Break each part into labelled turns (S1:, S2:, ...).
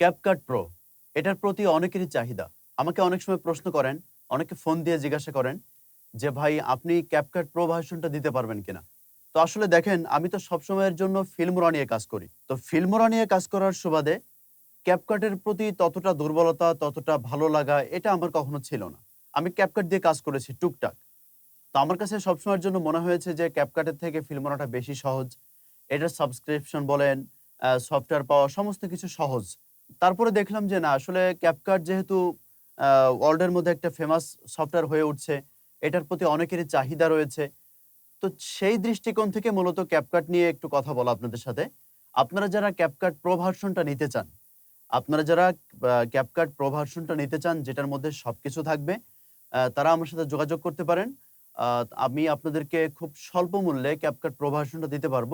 S1: CapCut pro এটার প্রতি অনেকেরই চাহিদা। আমাকে অনেক সময় প্রশ্ন করেন, অনেকে ফোন দিয়ে জিজ্ঞাসা করেন যে, ভাই, আপনি ক্যাপকাট প্রো ভার্সনটা দিতে পারবেন কিনা? তো আসলে দেখেন, আমি তো সবসময়ের জন্য ফিল্মরা নিয়ে কাজ করি। তো ফিল্মরা নিয়ে কাজ করার সুবাদে ক্যাপকাটের প্রতি ততটা দুর্বলতা, ততটা ভালো লাগা, এটা আমার কখনো ছিল না। আমি ক্যাপকাট দিয়ে কাজ করেছি, টুকটাক। তো আমার কাছে সবসময়ের জন্য মনে হয়েছে যে ক্যাপকাটের থেকে ফিল্মরাটা বেশি সহজ। এটার সাবস্ক্রিপশন বলেন সফটওয়্যার পাওয়া, সমস্ত কিছু সহজ। তারপরে দেখলাম যে না, আসলে ক্যাপকাট যেহেতু ওয়ার্ল্ডের মধ্যে একটা ফেমাস সফটওয়্যার হয়ে উঠছে, এটার প্রতি অনেকেরই চাহিদা রয়েছে। তো সেই দৃষ্টিকোণ থেকে মূলত ক্যাপকাট নিয়ে একটু কথা বলা আপনাদের সাথে। আপনারা যারা ক্যাপকাট প্রো ভার্সনটা নিতে চান, আপনারা যারা ক্যাপকাট প্রো ভার্সনটা নিতে চান, যেটার মধ্যে সবকিছু থাকবে তারা আমার সাথে যোগাযোগ করতে পারেন। আমি আপনাদেরকে খুব স্বল্প মূল্যে ক্যাপকাট প্রো ভার্সনটা দিতে পারব।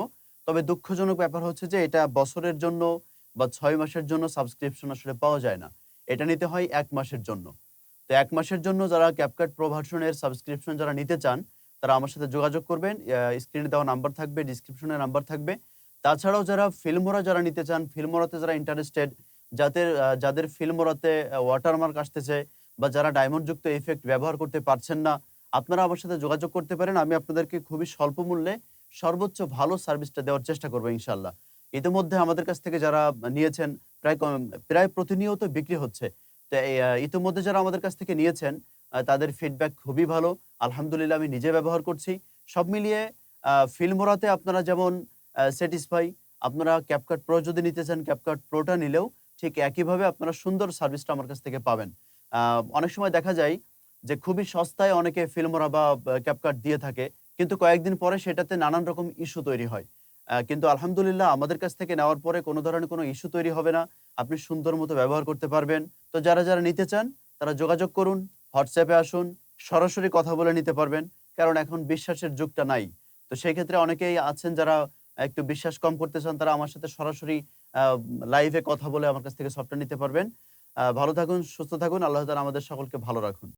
S1: তবে দুঃখজনক ব্যাপার হচ্ছে যে এটা বছরের জন্য বা ছয় মাসের জন্য সাবস্ক্রিপশন আসলে পাওয়া যায় না। এটা নিতে হয় এক মাসের জন্য। তো এক মাসের জন্য যারা ক্যাপকাট প্রো ভার্সনের সাবস্ক্রিপশন যারা নিতে চান, তারা আমার সাথে যোগাযোগ করবেন। স্ক্রিনে দেওয়া নাম্বার থাকবে ডিসক্রিপশনে নাম্বার থাকবে। তাছাড়াও যারা ফিল্মোরা যারা নিতে চান ফিল্মোরাতে যারা ইন্টারেস্টেড যাদের যাদের ফিল্মোরাতে ওয়াটারমার্ক আসতেছে বা যারা ডায়মন্ডযুক্ত এফেক্ট ব্যবহার করতে পারছেন না, আপনারা আমার সাথে যোগাযোগ করতে পারেন। আমি আপনাদেরকে খুবই স্বল্প মূল্যে সর্বোচ্চ ভালো সার্ভিসটা দেওয়ার চেষ্টা করব ইনশাল্লাহ ইতিমধ্যে আমাদের কাছ থেকে যারা নিয়েছেন, প্রায় প্রায় প্রতিনিয়ত বিক্রি হচ্ছে। ইতিমধ্যে যারা আমাদের কাছ থেকে নিয়েছেন তাদের ফিডব্যাক খুবই ভালো। আলহামদুলিল্লাহ আমি নিজে ব্যবহার করছি। সব মিলিয়ে ফিল্মোরাতে আপনারা যেমন স্যাটিসফাই আপনারা ক্যাপকাট প্রো যদি নিতে চান ক্যাপকাট প্রোটা নিলেও ঠিক একইভাবে আপনারা সুন্দর সার্ভিসটা আমার কাছ থেকে পাবেন। অনেক সময় দেখা যায় যে খুবই সস্তায় অনেকে ফিল্মোরা বা ক্যাপকাট দিয়ে থাকে, কিন্তু কয়েকদিন পরে সেটাতে নানান রকম ইস্যু তৈরি হয়। কিন্তু আলহামদুলিল্লাহ আমাদের কাছ থেকে নেওয়ার পরে কোনো ধরনের কোনো ইস্যু তৈরি হবে না। আপনি সুন্দর মতো ব্যবহার করতে পারবেন। তো যারা যারা নিতে চান, তারা যোগাযোগ করুন হোয়াটসঅ্যাপে আসুন, সরাসরি কথা বলে নিতে পারবেন, কারণ এখন বিশ্বাসের যুগটা নাই। তো সেই ক্ষেত্রে অনেকেই আছেন যারা একটু বিশ্বাস কম করতে চান, তারা আমার সাথে সরাসরি লাইভে কথা বলে আমার কাছ থেকে সফটওয়্যার নিতে পারবেন। ভালো থাকুন, সুস্থ থাকুন, আল্লাহ তাআলা আমাদের সকলকে ভালো রাখুন।